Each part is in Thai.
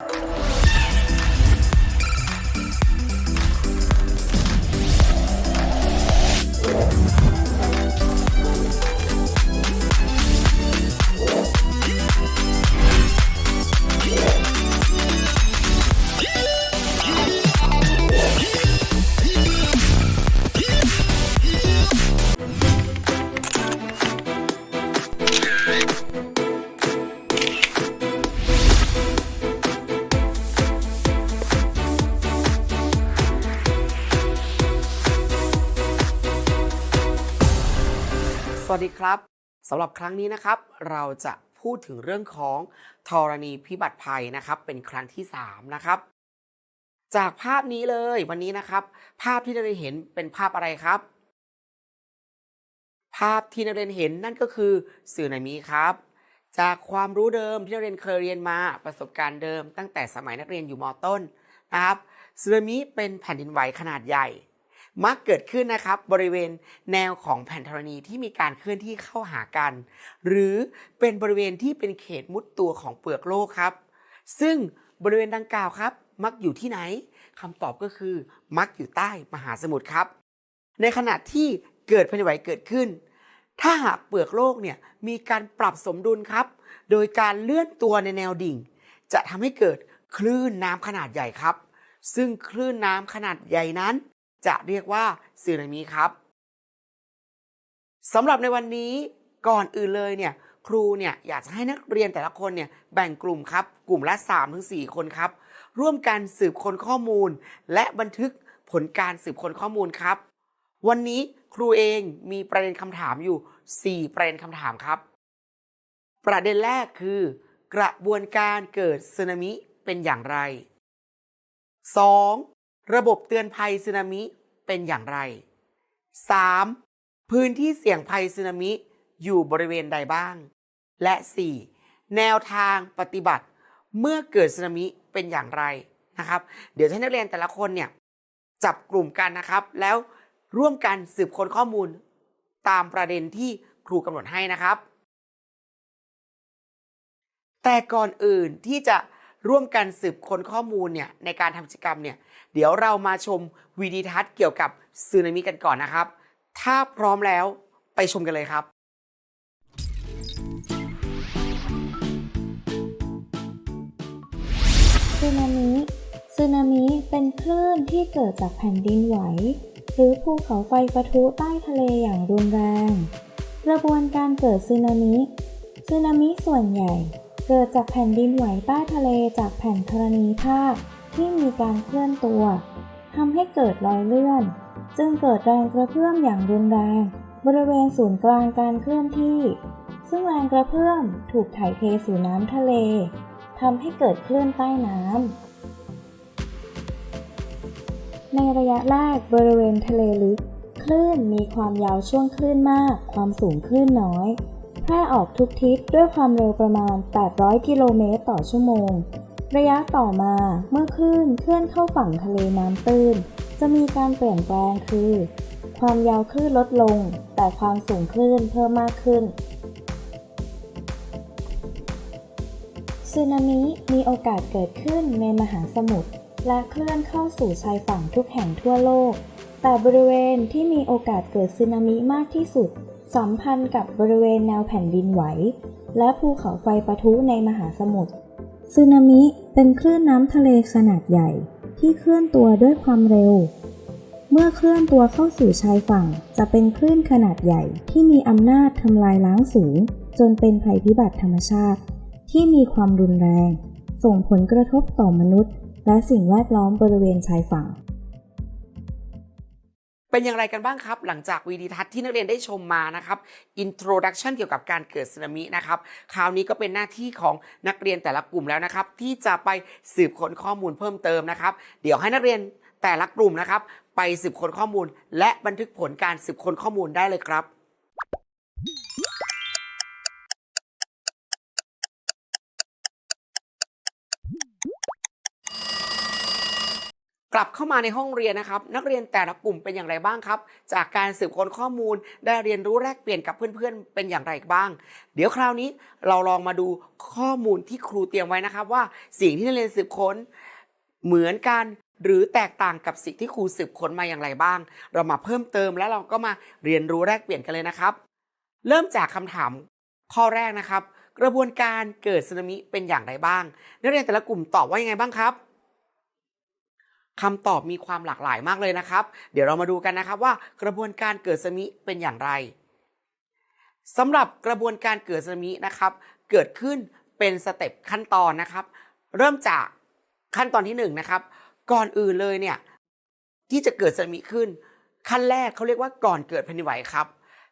ส ครับสำหรับครั้งนี้นะครับ เราจะพูดถึงเรื่องของธรณีพิบัติภัยนะครับ เป็นครั้งที่ 3 นะครับ จากภาพนี้เลยวันนี้นะครับ ภาพที่นเราได้เห็นเป็นภาพอะไรครับ ภาพที่นักเรียนเห็นนั่นก็คือสึนามิครับ จากความรู้เดิมที่นักเรียนเคยเรียนมาประสบการณ์เดิม ตั้งแต่สมัยนักเรียนอยู่มต้นนะครับสึนามิเป็นแผ่นดินไหวขนาดใหญ่ มักเกิดขึ้นนะครับบริเวณแนวของแผ่นธรณีที่มีการเคลื่อนที่เข้าหากัน หรือเป็นบริเวณที่เป็นเขตมุดตัวของเปลือกโลกครับ ซึ่งบริเวณดังกล่าวครับ มักอยู่ที่ไหนคำตอบก็คือ มักอยู่ใต้มหาสมุทรครับ ในขณะที่เกิดแผ่นดินไหวเกิดขึ้น ถ้าหากเปลือกโลกเนี่ยมีการปรับสมดุลครับ โดยการเลื่อนตัวในแนวดิ่ง จะทำให้เกิดคลื่นน้ำขนาดใหญ่ครับ ซึ่งคลื่นน้ำขนาดใหญ่นั้น จะเรียกว่าสึนามิครับสำหรับในวันนี้ก่อนอื่นเลยเนี่ยครูเนี่ยอยากจะให้นักเรียนแต่ละคนเนี่ยแบ่งกลุ่มครับ กลุ่มละ 3-4 คนครับ ร่วมกันสืบค้นข้อมูล และบันทึกผลการสืบค้นข้อมูลครับ วันนี้ครูเองมีประเด็นคำถามอยู่ 4 ประเด็นคำถามครับ ประเด็นแรกคือ กระบวนการเกิดสึนามิเป็นอย่างไร 2. ระบบเตือนภัยสึนามิเป็นอย่างไร 3. พื้นที่เสี่ยงภัยสึนามิอยู่บริเวณใดบ้าง และ 4. แนวทางปฏิบัติเมื่อเกิดสึนามิเป็นอย่างไรนะครับ เดี๋ยวให้นักเรียนแต่ละคนเนี่ยจับกลุ่มกันนะครับ แล้วร่วมกันสืบค้นข้อมูลตามประเด็นที่ครูกำหนดให้นะครับ แต่ก่อนอื่นที่จะ ร่วมกันสืบค้นข้อมูลเนี่ยในการทำกิจกรรมเนี่ยเดี๋ยวเรามาชมวีดีทัศน์เกี่ยวกับสึนามิกันก่อนนะครับ ถ้าพร้อมแล้วไปชมกันเลยครับสึนามิสึนามิเป็นคลื่นที่เกิดจากแผ่นดินไหว หรือภูเขาไฟปะทุใต้ทะเลอย่างรุนแรง กระบวนการเกิดสึนามิสึนามิส่วนใหญ่ เกิดจากแผ่นดินไหวใต้ทะเลจากแผ่นธรณีภาคที่มีการเคลื่อนตัวทำให้เกิดรอยเลื่อน จึงเกิดแรงกระเพื่อมอย่างรุนแรง บริเวณศูนย์กลางการเคลื่อนที่ ซึ่งแรงกระเพื่อมถูกถ่ายเทสู่น้ำทะเลทำให้เกิดคลื่นใต้น้ำในระยะแรกบริเวณทะเลลึก คลื่นมีความยาวช่วงคลื่นมาก ความสูงคลื่นน้อย แพร่ออกทุกทิศด้วยความเร็วประมาณ 800 กิโลเมตรต่อชั่วโมง ระยะต่อมาเมื่อคลื่นเคลื่อนเข้าฝั่งทะเลน้ำตื้น จะมีการเปลี่ยนแปลงคือ ความยาวคลื่นลดลง แต่ความสูงคลื่นเพิ่มมากขึ้นสึนามิมีโอกาสเกิดขึ้นในมหาสมุทรและเคลื่อนเข้าสู่ชายฝั่งทุกแห่งทั่วโลก แต่บริเวณที่มีโอกาสเกิดสึนามิมากที่สุด สัมพันธ์กับบริเวณแนวแผ่นดินไหว และภูเขาไฟปะทุในมหาสมุทรสึนามิเป็นคลื่นน้ำทะเลขนาดใหญ่ที่เคลื่อนตัวด้วยความเร็ว เมื่อเคลื่อนตัวเข้าสู่ชายฝั่ง จะเป็นคลื่นขนาดใหญ่ที่มีอำนาจทำลายล้างสูง จนเป็นภัยพิบัติธรรมชาติ ที่มีความรุนแรง ส่งผลกระทบต่อมนุษย์ และสิ่งแวดล้อมบริเวณชายฝั่ง เป็นอย่างไรกันบ้างครับ หลังจากวีดีทัศน์ที่นักเรียนได้ชมมานะครับอินโทรดักชันเกี่ยวกับการเกิดสึนามินะครับคราวนี้ก็เป็นหน้าที่ของนักเรียนแต่ละกลุ่มแล้วนะครับ ที่จะไปสืบค้นข้อมูลเพิ่มเติมนะครับ เดี๋ยวให้นักเรียนแต่ละกลุ่มนะครับ ไปสืบค้นข้อมูล และบันทึกผลการสืบค้นข้อมูลได้เลยครับ กลับเข้ามาในห้องเรียนนะครับ นักเรียนแต่ละกลุ่มเป็นอย่างไรบ้างครับ จากการสืบค้นข้อมูลได้เรียนรู้แลกเปลี่ยนกับเพื่อนๆ เป็นอย่างไรบ้าง เดี๋ยวคราวนี้เราลองมาดูข้อมูลที่ครูเตรียมไว้นะครับ ว่าสิ่งที่นักเรียนสืบค้นเหมือนกันหรือแตกต่างกับสิ่งที่ครูสืบค้นมาอย่างไรบ้าง เรามาเพิ่มเติมแล้วเราก็มาเรียนรู้แลกเปลี่ยนกันเลยนะครับ เริ่มจากคำถามข้อแรกนะครับ กระบวนการเกิดสึนามิเป็นอย่างไรบ้าง นักเรียนแต่ละกลุ่มตอบว่ายังไงบ้างครับ คำตอบมีความหลากหลายมากเลยนะครับ เดี๋ยวเรามาดูกันนะครับว่ากระบวนการเกิดสึนามิเป็นอย่างไรสำหรับกระบวนการเกิดสึนามินะครับ เกิดขึ้นเป็นสเต็ปขั้นตอนนะครับ เริ่มจากขั้นตอนที่หนึ่งนะครับ ก่อนอื่นเลยเนี่ยที่จะเกิดสึนามิขึ้น ขั้นแรกเขาเรียกว่าก่อนเกิดแผ่นดินไหวครับ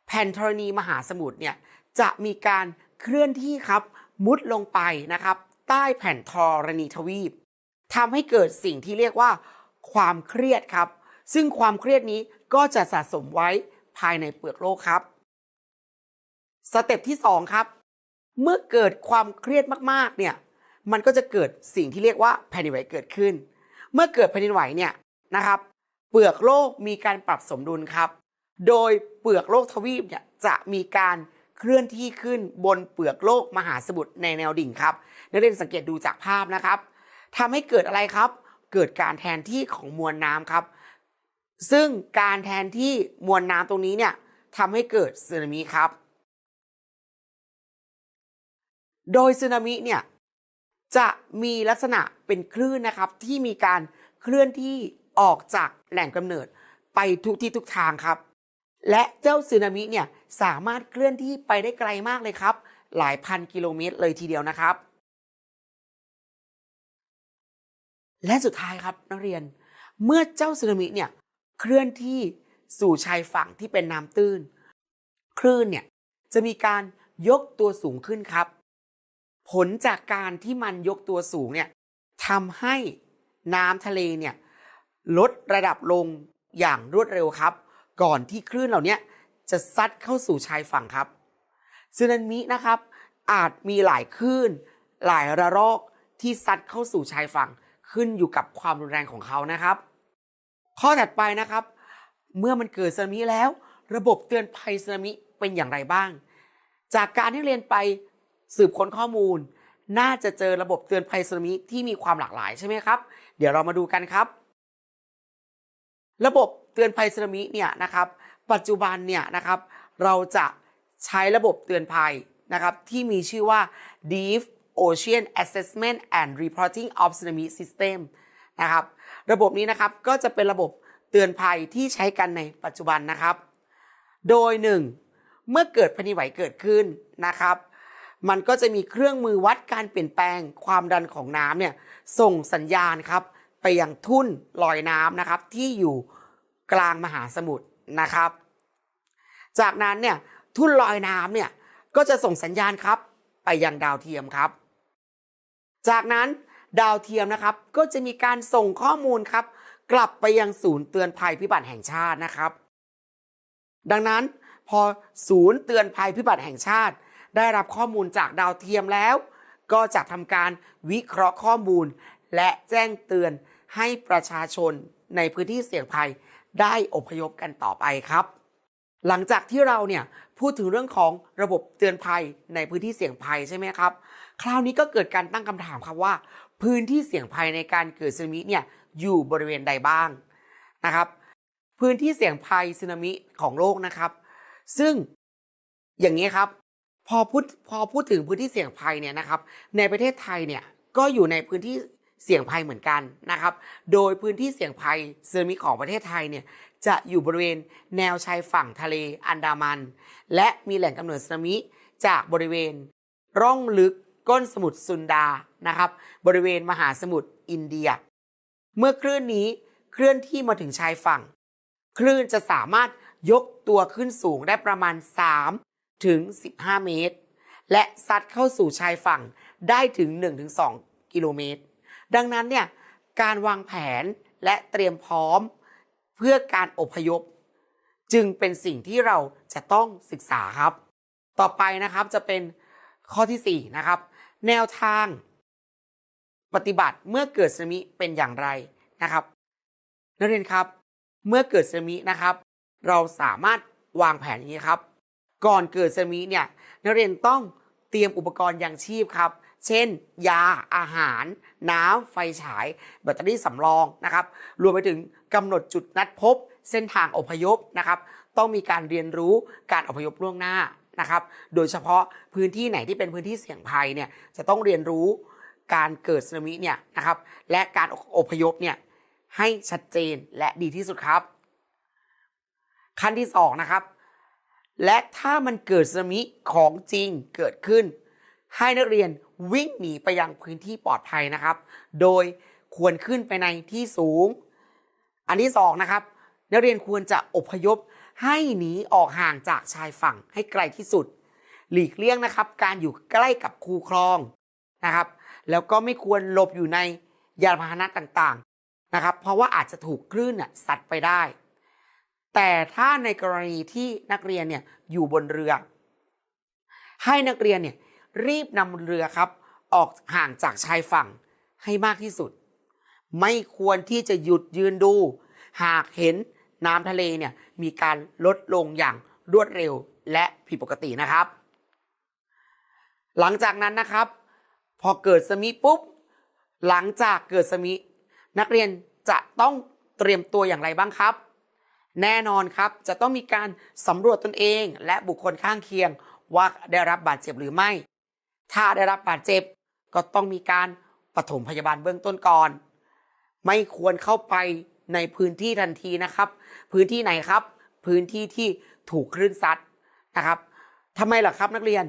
แผ่นธรณีมหาสมุทรเนี่ยจะมีการเคลื่อนที่ครับมุดลงไปนะครับ ใต้แผ่นธรณีทวีปทำให้เกิดสิ่งที่เรียกว่า ความเครียดครับ ซึ่งความเครียดนี้ก็จะสะสมไว้ภายในเปลือกโลกครับ สเต็ปที่ 2 ครับ เมื่อเกิดความเครียดมากๆเนี่ยมันก็จะเกิดสิ่งที่เรียกว่าแผ่นดินไหวเกิดขึ้น เมื่อเกิดแผ่นดินไหวเนี่ยนะครับ เปลือกโลกมีการปรับสมดุลครับ โดยเปลือกโลกทวีปเนี่ยจะมีการเคลื่อนที่ขึ้นบนเปลือกโลกมหาสมุทรในแนวดิ่งครับนักเรียนสังเกตดูจากภาพนะครับทำให้เกิดอะไรครับ เกิดการแทนที่ของมวลน้ำครับ ซึ่งการแทนที่มวลน้ำตรงนี้เนี่ยทำให้เกิดสึนามิครับ โดยสึนามิเนี่ยจะมีลักษณะเป็นคลื่นนะครับ ที่มีการเคลื่อนที่ออกจากแหล่งกำเนิดไปทุกที่ทุกทางครับ และเจ้าสึนามิเนี่ยสามารถเคลื่อนที่ไปได้ไกลมากเลยครับ หลายพันกิโลเมตรเลยทีเดียวนะครับ และสุดท้ายครับนักเรียนเมื่อเจ้าสึนามิเนี่ยเคลื่อนที่สู่ชายฝั่งที่เป็นน้ำตื้น คลื่นเนี่ยจะมีการยกตัวสูงขึ้นครับ ผลจากการที่มันยกตัวสูงเนี่ยทำให้น้ำทะเลเนี่ยลดระดับลงอย่างรวดเร็วครับ ก่อนที่คลื่นเหล่านี้จะซัดเข้าสู่ชายฝั่งครับสึนามินะครับ อาจมีหลายคลื่น หลายระลอกที่ซัดเข้าสู่ชายฝั่ง ขึ้นอยู่กับความรุนแรงของเขานะครับ ข้อถัดไปนะครับ เมื่อมันเกิดสึนามิแล้ว ระบบเตือนภัยสึนามิเป็นอย่างไรบ้าง จากการที่เรียนไปสืบค้นข้อมูล น่าจะเจอระบบเตือนภัยสึนามิที่มีความหลากหลายใช่ไหมครับ เดี๋ยวเรามาดูกันครับ ระบบเตือนภัยสึนามิเนี่ยนะครับปัจจุบันเนี่ยนะครับเราจะใช้ระบบเตือนภัยนะครับที่มีชื่อว่า Deep Ocean Assessment and Reporting of Tsunami System นะครับ ระบบนี้นะครับก็จะเป็นระบบเตือนภัยที่ใช้กันในปัจจุบันนะครับ โดยหนึ่งเมื่อเกิดแผ่นดินไหวเกิดขึ้นนะครับ มันก็จะมีเครื่องมือวัดการเปลี่ยนแปลงความดันของน้ำเนี่ยส่งสัญญาณครับไปยังทุ่นลอยน้ำนะครับที่อยู่กลางมหาสมุทรนะครับ จากนั้นเนี่ยทุ่นลอยน้ำเนี่ยก็จะส่งสัญญาณครับไปยังดาวเทียมครับ จากนั้นดาวเทียมนะครับก็จะมีการส่งข้อมูลครับ กลับไปยังศูนย์เตือนภัยพิบัติแห่งชาตินะครับ ดังนั้นพอศูนย์เตือนภัยพิบัติแห่งชาติ ได้รับข้อมูลจากดาวเทียมแล้ว ก็จะทำการวิเคราะห์ข้อมูล และแจ้งเตือนให้ประชาชนในพื้นที่เสี่ยงภัยได้อพยพกันต่อไปครับ หลังจากที่เราเนี่ยพูดถึงเรื่องของระบบเตือนภัยในพื้นที่เสี่ยงภัยใช่ไหมครับ คราวนี้ก็เกิดการตั้งคำถามครับว่า พื้นที่เสี่ยงภัยในการเกิดสึนามิเนี่ยอยู่บริเวณใดบ้างนะครับ พื้นที่เสี่ยงภัยสึนามิของโลกนะครับ ซึ่งอย่างนี้ครับพอพูดพอพูดถึงพื้นที่เสี่ยงภัยเนี่ยนะครับ ในประเทศไทยเนี่ยก็อยู่ในพื้นที่เสี่ยงภัยเหมือนกันนะครับ โดยพื้นที่เสี่ยงภัยสึนามิของประเทศไทยเนี่ยจะอยู่บริเวณแนวชายฝั่งทะเลอันดามัน และมีแหล่งกำเนิดสึนามิจากบริเวณ ร่องลึก ก้นสมุทรซุนดานะครับ บริเวณมหาสมุทรอินเดีย เมื่อคลื่นนี้เคลื่อนที่มาถึงชายฝั่ง คลื่นจะสามารถยกตัวขึ้นสูงได้ประมาณ 3 ถึง 15 เมตร และซัดเข้าสู่ชายฝั่งได้ถึง 1-2 กิโลเมตร ดังนั้นเนี่ยการวางแผนและเตรียมพร้อมเพื่อการอพยพ จึงเป็นสิ่งที่เราจะต้องศึกษาครับ ต่อไปนะครับจะเป็นข้อที่ 4 นะครับ แนวทาง ปฏิบัติเมื่อเกิดสึนามิเป็นอย่างไรนะครับ นักเรียนครับ เมื่อเกิดสึนามินะครับ เราสามารถวางแผนอย่างนี้ครับ ก่อนเกิดสึนามิเนี่ยนักเรียนต้องเตรียมอุปกรณ์ยังชีพครับ เช่น ยาอาหาร น้ำไฟฉาย แบตเตอรี่สำรองนะครับ รวมไปถึงกำหนดจุดนัดพบ เส้นทางอพยพนะครับ ต้องมีการเรียนรู้การอพยพล่วงหน้า นะครับ โดยเฉพาะพื้นที่ไหนที่เป็นพื้นที่เสี่ยงภัยเนี่ยจะต้องเรียนรู้การเกิดสึนามิเนี่ยนะครับและการอพยพเนี่ยให้ชัดเจนและดีที่สุดครับ ขั้นที่สองนะครับและถ้ามันเกิดสึนามิของจริงเกิดขึ้น ให้นักเรียนวิ่งหนีไปยังพื้นที่ปลอดภัยนะครับ โดยควรขึ้นไปในที่สูง อันที่สองนะครับนักเรียนควรจะอพยพ ให้หนีออกห่างจากชายฝั่งให้ไกลที่สุด หลีกเลี่ยงนะครับ การอยู่ใกล้กับคูคลองนะครับ แล้วก็ไม่ควรหลบอยู่ในยานพาหนะต่างๆนะครับ เพราะว่าอาจจะถูกคลื่นน่ะซัดไปได้ แต่ถ้าในกรณีที่นักเรียนเนี่ยอยู่บนเรือ ให้นักเรียนเนี่ยรีบนำเรือครับ ออกห่างจากชายฝั่งให้มากที่สุด ไม่ควรที่จะหยุดยืนดู หากเห็น น้ำทะเลเนี่ยมีการลดลงอย่างรวดเร็วและผิดปกตินะครับ หลังจากนั้นนะครับ พอเกิดสมิปุ๊บ หลังจากเกิดสมิ นักเรียนจะต้องเตรียมตัวอย่างไรบ้างครับ แน่นอนครับจะต้องมีการสำรวจตนเอง และบุคคลข้างเคียงว่าได้รับบาดเจ็บหรือไม่ ถ้าได้รับบาดเจ็บก็ต้องมีการปฐมพยาบาลเบื้องต้นก่อน ไม่ควรเข้าไป ในพื้นที่ทันทีนะครับ พื้นที่ไหนครับ พื้นที่ที่ถูกคลื่นซัดนะครับทำไมล่ะครับนักเรียน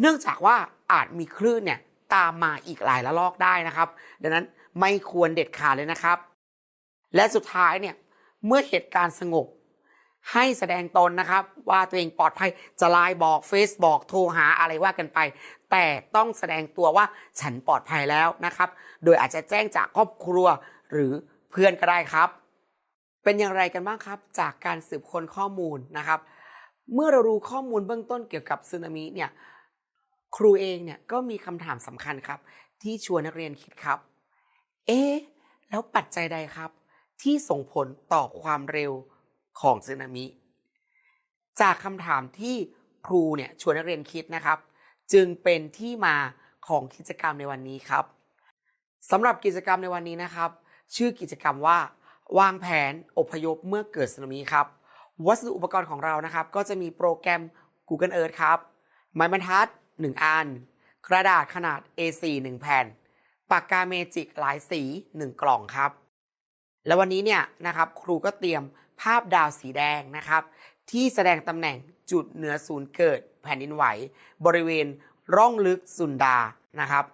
เนื่องจากว่าอาจมีคลื่นเนี่ยตามมาอีกหลายระลอกได้นะครับ ดังนั้นไม่ควรเด็ดขาดเลยนะครับ และสุดท้ายเนี่ยเมื่อเหตุการณ์สงบ ให้แสดงตนนะครับ ว่าตัวเองปลอดภัยจะไลน์บอกเฟซบอกโทรหาอะไรว่ากันไป แต่ต้องแสดงตัวว่าฉันปลอดภัยแล้วนะครับ โดยอาจจะแจ้งจากครอบครัวหรือ เพื่อนก็ได้ครับ เป็นอย่างไรกันบ้างครับ จากการสืบค้นข้อมูลนะครับ เมื่อเรารู้ข้อมูลเบื้องต้นเกี่ยวกับสึนามิเนี่ยครูเองเนี่ยก็มีคำถามสำคัญครับ ที่ชวนนักเรียนคิดครับ เอ๊ะแล้วปัจจัยใดครับ ที่ส่งผลต่อความเร็วของสึนามิ จากคำถามที่ครูเนี่ยชวนนักเรียนคิดนะครับ จึงเป็นที่มาของกิจกรรมในวันนี้ครับสำหรับกิจกรรมในวันนี้นะครับ ชื่อกิจกรรมว่า วางแผนอพยพเมื่อเกิดสึนามิครับ วัสดุอุปกรณ์ของเรานะครับ ก็จะมีโปรแกรม Google Earth ครับไม้บรรทัด 1 อัน กระดาษขนาด A4 1 แผ่น ปากกาเมจิกหลายสี 1 กล่องครับ แล้ววันนี้เนี่ยนะครับครูก็เตรียมภาพดาวสีแดงนะครับ ที่แสดงตำแหน่งจุดเหนือศูนย์เกิดแผ่นดินไหว บริเวณร่องลึกสุนดานะครับ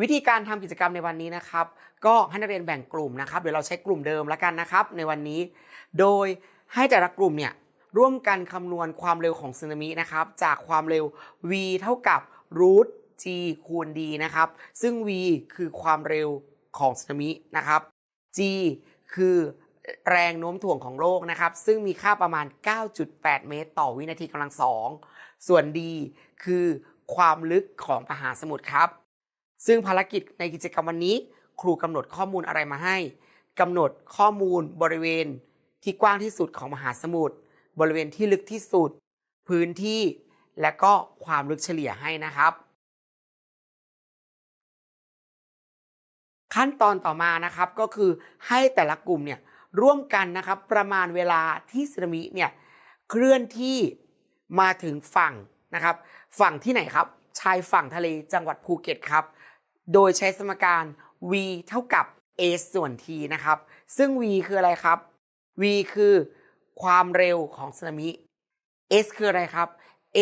วิธีการทำกิจกรรมในวันนี้นะครับ ก็ให้นักเรียนแบ่งกลุ่มนะครับ เดี๋ยวเราใช้กลุ่มเดิมแล้วกันนะครับ ในวันนี้ โดยให้แต่ละกลุ่มเนี่ยร่วมกันคำนวณความเร็วของสึนามินะครับ จากความเร็ว v เท่ากับ root g คูณ d นะครับ ซึ่ง v คือความเร็วของสึนามินะครับ g คือแรงโน้มถ่วงของโลกนะครับ ซึ่งมีค่าประมาณ 9.8 เมตร ต่อวินาทีกำลังสองส่วน d คือความลึกของมหาสมุทรครับ ซึ่งภารกิจในกิจกรรมวันนี้ ครูกำหนดข้อมูลอะไรมาให้กำหนดข้อมูลบริเวณที่กว้างที่สุดของมหาสมุทรบริเวณที่ลึกที่สุด พื้นที่ และก็ความลึกเฉลี่ยให้นะครับ ขั้นตอนต่อมานะครับก็คือให้แต่ละกลุ่มเนี่ยร่วมกันนะครับประมาณเวลาที่สึนามิเนี่ยเคลื่อนที่มาถึงฝั่งนะครับ ฝั่งที่ไหนครับ ชายฝั่งทะเลจังหวัดภูเก็ตครับ โดยใช้สมการ v เท่ากับ a ส่วน t นะครับ ซึ่ง v คืออะไรครับ v คือความเร็วของสึนามิ s คืออะไรครับ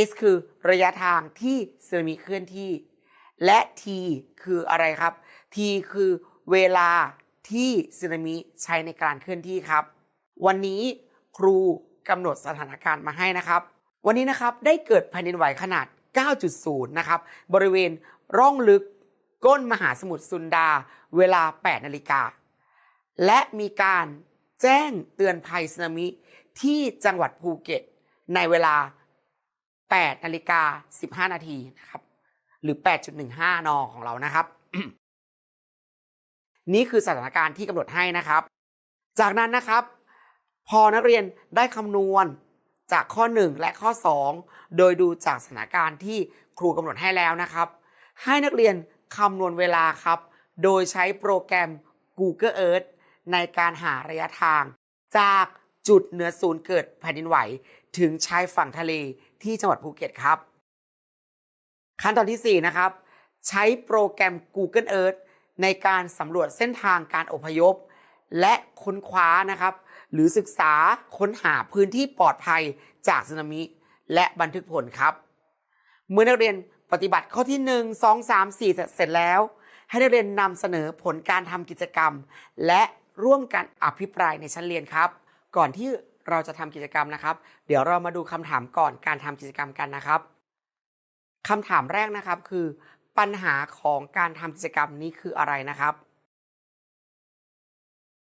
s คือระยะทางที่สึนามิเคลื่อนที่ และ t คืออะไรครับ t คือเวลาที่สึนามิใช้ในการเคลื่อนที่ครับ วันนี้ครูกำหนดสถานการณ์มาให้นะครับ วันนี้นะครับได้เกิดแผ่นดินไหวขนาด 9.0 นะครับ บริเวณร่องลึก ก้นมหาสมุทรซุนดาเวลา 8 นาฬิกา และมีการแจ้งเตือนภัยสึนามิที่จังหวัดภูเก็ต ในเวลา 8 นาฬิกา 15 นาทีนะครับ หรือ 8.15 นของเรานะครับ นี่คือสถานการณ์ที่กำหนดให้นะครับ จากนั้นนะครับ พอนักเรียนได้คำนวณจากข้อ 1 และข้อ 2 โดยดูจากสถานการณ์ที่ครูกำหนดให้แล้วนะครับ ให้นักเรียน คำนวณเวลาครับ โดยใช้โปรแกรม Google Earth ในการหาระยะทาง จากจุดเหนือศูนย์เกิดแผ่นดินไหว ถึงชายฝั่งทะเลที่จังหวัดภูเก็ตครับ ขั้นตอนที่ 4 นะครับ ใช้โปรแกรม Google Earth ในการสำรวจเส้นทางการอพยพ และค้นคว้านะครับ หรือศึกษาค้นหาพื้นที่ปลอดภัยจากสึนามิ และบันทึกผลครับ เมื่อนักเรียน ปฏิบัติข้อที่ 1 2 3 4 เสร็จแล้ว ให้นักเรียนนำเสนอผลการทำกิจกรรม และร่วมกันอภิปรายในชั้นเรียนครับ ก่อนที่เราจะทำกิจกรรมนะครับ เดี๋ยวเรามาดูคำถามก่อนการทำกิจกรรมกันนะครับคำถามแรกนะครับคือ ปัญหาของการทำกิจกรรมนี้คืออะไรนะครับ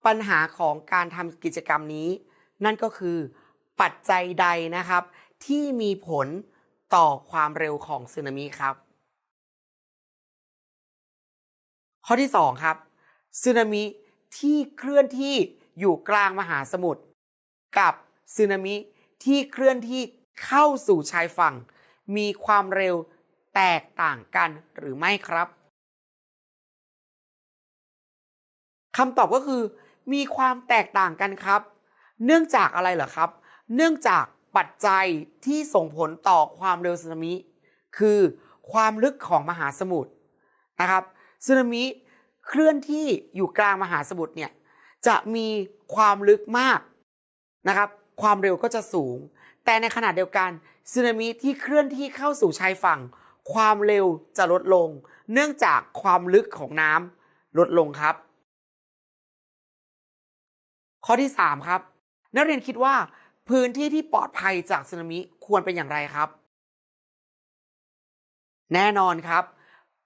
ปัญหาของการทำกิจกรรมนี้ นั่นก็คือ ปัจจัยใดนะครับ ที่มีผล ต่อความเร็วของสึนามิครับ ข้อที่ 2 ครับสึนามิที่เคลื่อนที่อยู่กลางมหาสมุทรกับสึนามิที่เคลื่อนที่เข้าสู่ชายฝั่ง มีความเร็วแตกต่างกันหรือไม่ครับคำตอบก็คือ มีความแตกต่างกันครับ เนื่องจากอะไรเหรอครับ เนื่องจาก ปัจจัยที่ส่งผลต่อความเร็วสึนามิ คือความลึกของมหาสมุทรนะครับสึนามิเคลื่อนที่อยู่กลางมหาสมุทรเนี่ยจะมีความลึกมากนะครับ ความเร็วก็จะสูง แต่ในขณะเดียวกันสึนามิที่เคลื่อนที่เข้าสู่ชายฝั่ง ความเร็วจะลดลง เนื่องจากความลึกของน้ำลดลงครับ ข้อที่ 3 ครับ นักเรียนคิดว่า พื้นที่ที่ปลอดภัยจากสึนามิควรเป็นอย่างไรครับ แน่นอนครับ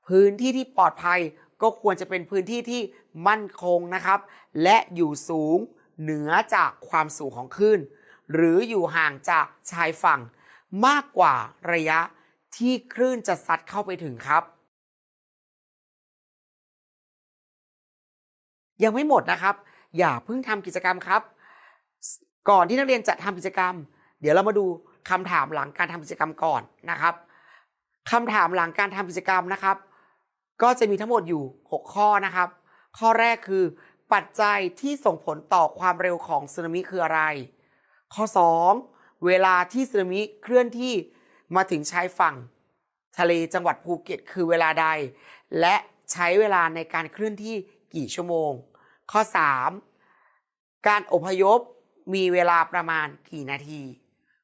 พื้นที่ที่ปลอดภัยก็ควรจะเป็นพื้นที่ที่มั่นคงนะครับ และอยู่สูงเหนือจากความสูงของคลื่น หรืออยู่ห่างจากชายฝั่ง มากกว่าระยะที่คลื่นจะซัดเข้าไปถึงครับ ยังไม่หมดนะครับ อย่าเพิ่งทำกิจกรรมครับ ก่อนที่นักเรียนจะทำกิจกรรม เดี๋ยวเรามาดูคำถามหลังการทำกิจกรรมก่อนนะครับคำถามหลังการทำกิจกรรมนะครับ ก็จะมีทั้งหมดอยู่ 6 ข้อนะครับ ข้อแรกคือ ปัจจัยที่ส่งผลต่อความเร็วของสึนามิคืออะไร ข้อ 2 เวลาที่สึนามิเคลื่อนที่มาถึงชายฝั่ง ทะเลจังหวัดภูเก็ตคือเวลาใด และใช้เวลาในการเคลื่อนที่กี่ชั่วโมง ข้อ 3 การอพยพ มีเวลาประมาณกี่นาที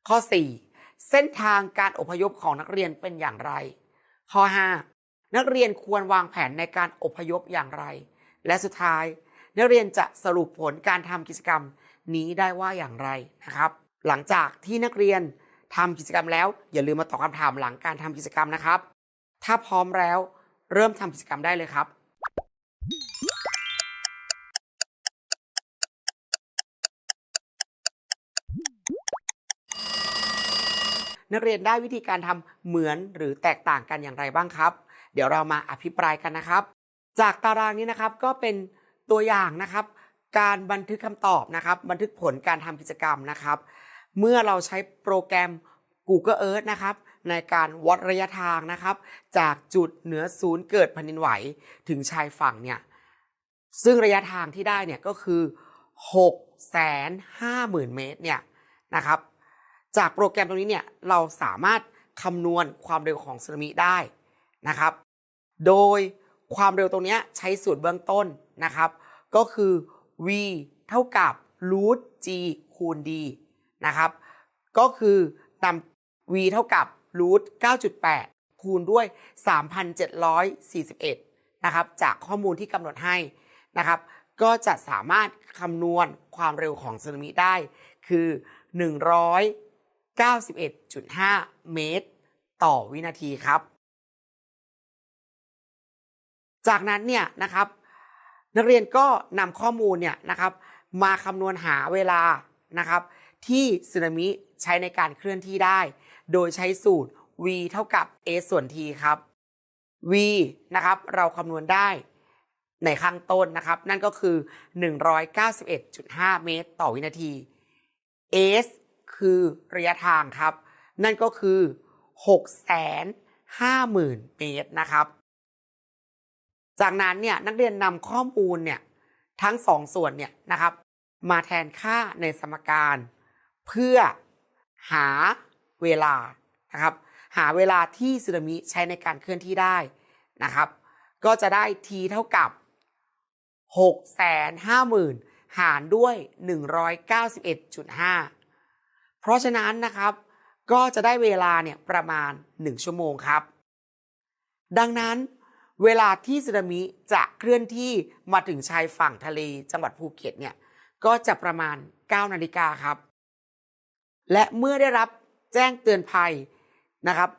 ข้อ 4 เส้นทางการอพยพของนักเรียนเป็นอย่างไร ข้อ 5 นักเรียนควรวางแผนในการอพยพอย่างไร และสุดท้าย นักเรียนจะสรุปผลการทำกิจกรรมนี้ได้ว่าอย่างไรนะครับ หลังจากที่นักเรียนทำกิจกรรมแล้ว อย่าลืมมาตอบคำถามหลังการทำกิจกรรมนะครับ ถ้าพร้อมแล้วเริ่มทำกิจกรรมได้เลยครับ นักเรียนได้วิธีการทำเหมือนหรือแตกต่างกันอย่างไรบ้างครับ เดี๋ยวเรามาอภิปรายกันนะครับ จากตารางนี้นะครับก็เป็นตัวอย่างนะครับ การบันทึกคำตอบนะครับ บันทึกผลการทำกิจกรรมนะครับ เมื่อเราใช้โปรแกรม Google Earth นะครับในการวัดระยะทางนะครับ จากจุดเหนือศูนย์เกิดแผ่นดินไหวถึงชายฝั่งเนี่ยซึ่งระยะทางที่ได้เนี่ยก็คือ 6 5 0 0 0 0 เมตรเนี่ยนะครับ จากโปรแกรมตรงนี้เนี่ยเราสามารถคำนวณความเร็วของสึนามิได้นะครับ โดยความเร็วตรงนี้ใช้สูตรเบื้องต้นนะครับ ก็คือ v เท่ากับ root g คูณ d นะครับ ก็คือนำ v เท่ากับ root 9.8 คูณด้วย 3,741 นะครับ จากข้อมูลที่กำหนดให้นะครับ ก็จะสามารถคำนวณความเร็วของสึนามิได้ คือ 91.5 เมตร ต่อวินาทีครับ จากนั้นเนี่ยนะครับ นักเรียนก็นำข้อมูลเนี่ยนะครับมาคำนวณหาเวลานะครับที่สึนามิใช้ในการเคลื่อนที่ได้ โดยใช้สูตร v เท่ากับ a ส่วน t ครับ v นะครับเราคำนวณได้ในข้างต้นนะครับ นั่นก็คือ 191.5 เมตร ต่อวินาที s คือระยะทางครับ นั่นก็คือ 650,000 เมตรนะครับ จากนั้นเนี่ยนักเรียนนำข้อมูลเนี่ยทั้งสองส่วนเนี่ยนะครับมาแทนค่าในสมการ เพื่อหาเวลานะครับ หาเวลาที่สึนามิใช้ในการเคลื่อนที่ได้นะครับ ก็จะได้ t เท่ากับ 650,000 หารด้วย 191.5 เพราะฉะนั้นนะครับ ก็จะได้เวลาเนี่ยประมาณ 1 ชั่วโมงครับ ดังนั้นเวลาที่สึนามิจะเคลื่อนที่มาถึงชายฝั่งทะเลจังหวัดภูเก็ตเนี่ยก็จะประมาณ 9 นาฬิกาครับ และเมื่อได้รับแจ้งเตือนภัยนะครับ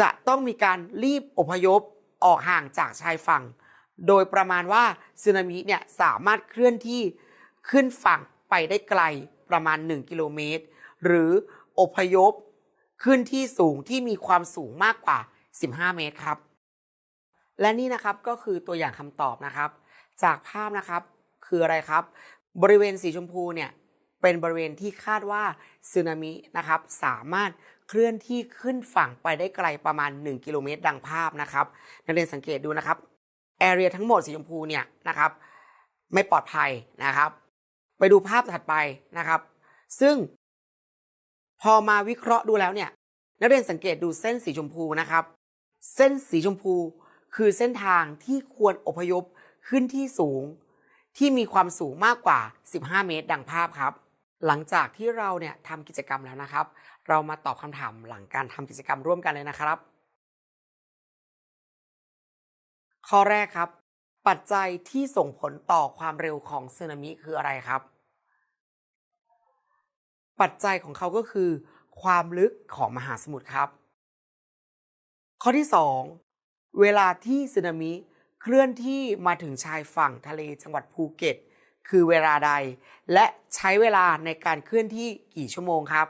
จะต้องมีการรีบอพยพออกห่างจากชายฝั่ง โดยประมาณว่าสึนามิเนี่ยสามารถเคลื่อนที่ขึ้นฝั่งไปได้ไกลประมาณ 1 กิโลเมตร หรืออพยพ ขึ้นที่สูงที่มีความสูงมากกว่า 15 เมตรครับ และนี่นะครับก็คือตัวอย่างคำตอบนะครับ จากภาพนะครับคืออะไรครับ บริเวณสีชมพูเนี่ยเป็นบริเวณที่คาดว่าสึนามินะครับสามารถเคลื่อนที่ขึ้นฝั่งไปได้ไกลประมาณ 1 กิโลเมตร ดังภาพนะครับนักเรียนสังเกตดูนะครับแอเรียทั้งหมดสีชมพูเนี่ยนะครับไม่ปลอดภัยนะครับ ไปดูภาพถัดไปนะครับ ซึ่ง พอมาวิเคราะห์ดูแล้วเนี่ยนักเรียนสังเกตดูเส้นสีชมพูนะครับ เส้นสีชมพูคือเส้นทางที่ควรอพยพขึ้นที่สูง ที่มีความสูงมากกว่า 15 เมตร ดังภาพครับ หลังจากที่เราเนี่ยทำกิจกรรมแล้วนะครับ เรามาตอบคำถามหลังการทำกิจกรรมร่วมกันเลยนะครับ ข้อแรกครับ ปัจจัยที่ส่งผลต่อความเร็วของสึนามิคืออะไรครับ ปัจจัยของเขาก็คือ ความลึกของมหาสมุทรครับ ข้อที่ 2 เวลาที่สึนามิเคลื่อนที่มาถึงชายฝั่งทะเลจังหวัดภูเก็ต คือเวลาใด และใช้เวลาในการเคลื่อนที่กี่ชั่วโมงครับ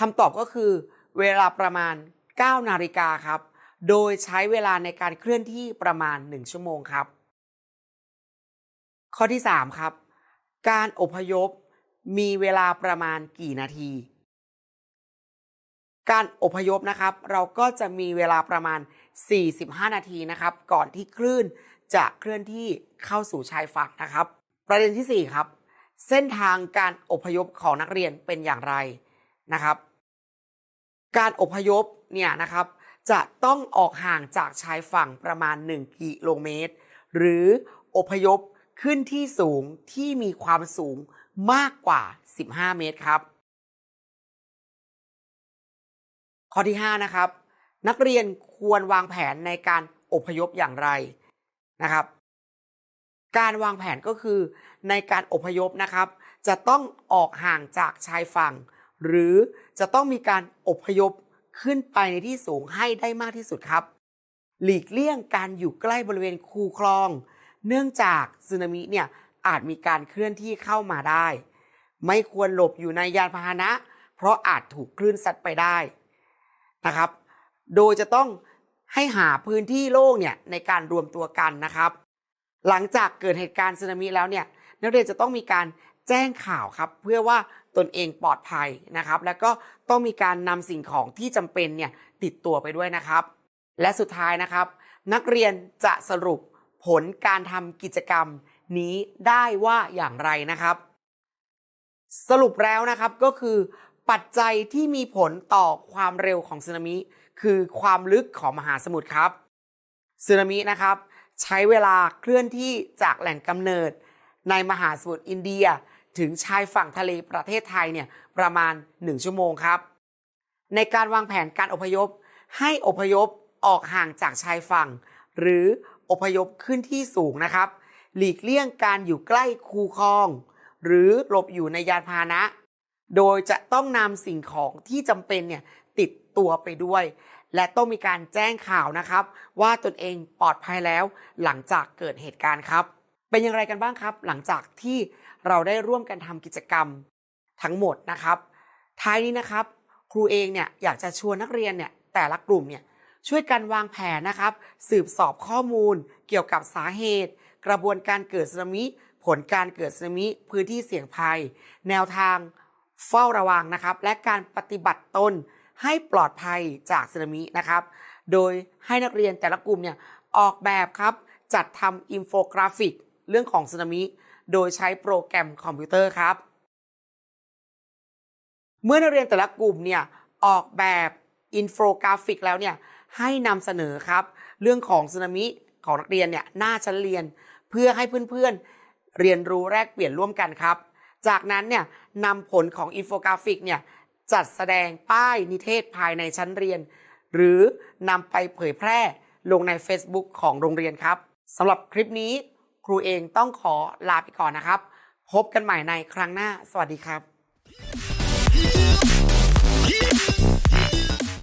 คำตอบก็คือ เวลาประมาณ 9 นาฬิกาครับ โดยใช้เวลาในการเคลื่อนที่ประมาณ 1 ชั่วโมงครับ ข้อที่ 3 ครับ การอพยพ มีเวลาประมาณกี่นาที การอพยพนะครับ เราก็จะมีเวลาประมาณ 45 นาทีนะครับ ก่อนที่คลื่นจะเคลื่อนที่เข้าสู่ชายฝั่งนะครับ ประเด็นทีสี่ 4 ครับ เส้นทางการอพยพของนักเรียนเป็นอย่างไรนะครับ การอพยพเนี่ยนะครับจะต้องออกห่างจากชายฝั่งประมาณ 1 กิโลเมตร หรืออพยพขึ้นที่สูงที่มีความสูง มากกว่า 15 เมตรครับ ข้อที่ 5 นะครับ นักเรียนควรวางแผนในการอพยพอย่างไรนะครับ การวางแผนก็คือในการอพยพนะครับ จะต้องออกห่างจากชายฝั่ง หรือจะต้องมีการอพยพขึ้นไปในที่สูงให้ได้มากที่สุดครับ หลีกเลี่ยงการอยู่ใกล้บริเวณคูคลอง เนื่องจากสึนามิเนี่ย อาจมีการเคลื่อนที่เข้ามาได้ ไม่ควรหลบอยู่ในยานพาหนะ เพราะอาจถูกคลื่นซัดไปได้นะครับ โดยจะต้องให้หาพื้นที่โล่งเนี่ยในการรวมตัวกันนะครับ หลังจากเกิดเหตุการณ์สึนามิแล้วเนี่ยนักเรียนจะต้องมีการแจ้งข่าวครับ เพื่อว่าตนเองปลอดภัยนะครับ แล้วก็ต้องมีการนำสิ่งของที่จำเป็นเนี่ยติดตัวไปด้วยนะครับ และสุดท้ายนะครับ นักเรียนจะสรุปผลการทำกิจกรรม นี้ได้ว่าอย่างไรนะครับ สรุปแล้วนะครับก็คือปัจจัยที่มีผลต่อความเร็วของสึนามิคือความลึกของมหาสมุทรครับสึนามินะครับ ใช้เวลาเคลื่อนที่จากแหล่งกำเนิด ในมหาสมุทรอินเดีย ถึงชายฝั่งทะเลประเทศไทยเนี่ยประมาณ 1 ชั่วโมงครับ ในการวางแผนการอพยพ ให้อพยพออกห่างจากชายฝั่ง หรืออพยพขึ้นที่สูงนะครับ หลีกเลี่ยงการอยู่ใกล้คูคลอง หรือหลบอยู่ในยานพาหนะ โดยจะต้องนำสิ่งของที่จำเป็นเนี่ยติดตัวไปด้วย และต้องมีการแจ้งข่าวนะครับ ว่าตนเองปลอดภัยแล้วหลังจากเกิดเหตุการณ์ครับ เป็นอย่างไรกันบ้างครับ หลังจากที่เราได้ร่วมกันทำกิจกรรมทั้งหมดนะครับ ท้ายนี้นะครับ ครูเองเนี่ยอยากจะชวนนักเรียนเนี่ยแต่ละกลุ่มเนี่ยช่วยกันวางแผนนะครับ สืบสอบข้อมูลเกี่ยวกับสาเหตุ กระบวนการเกิดสึนามิ ผลการเกิดสึนามิ พื้นที่เสี่ยงภัย แนวทางเฝ้าระวังนะครับ และการปฏิบัติตนให้ปลอดภัยจากสึนามินะครับ โดยให้นักเรียนแต่ละกลุ่มเนี่ยออกแบบครับจัดทำอินโฟกราฟิกเรื่องของสึนามิ โดยใช้โปรแกรมคอมพิวเตอร์ครับ เมื่อนักเรียนแต่ละกลุ่มเนี่ยออกแบบอินโฟกราฟิกแล้วเนี่ยให้นำเสนอครับ เรื่องของสึนามิของนักเรียนเนี่ยหน้าชั้นเรียน เพื่อให้เพื่อนๆเรียนรู้แลกเปลี่ยนร่วมกันครับ จากนั้นเนี่ยนำผลของอินโฟกราฟิกเนี่ยจัดแสดงป้ายนิเทศภายในชั้นเรียน หรือนำไปเผยแพร่ลงใน Facebook ของโรงเรียนครับสำหรับคลิปนี้ครูเองต้องขอลาไปก่อนนะครับ พบกันใหม่ในครั้งหน้า สวัสดีครับ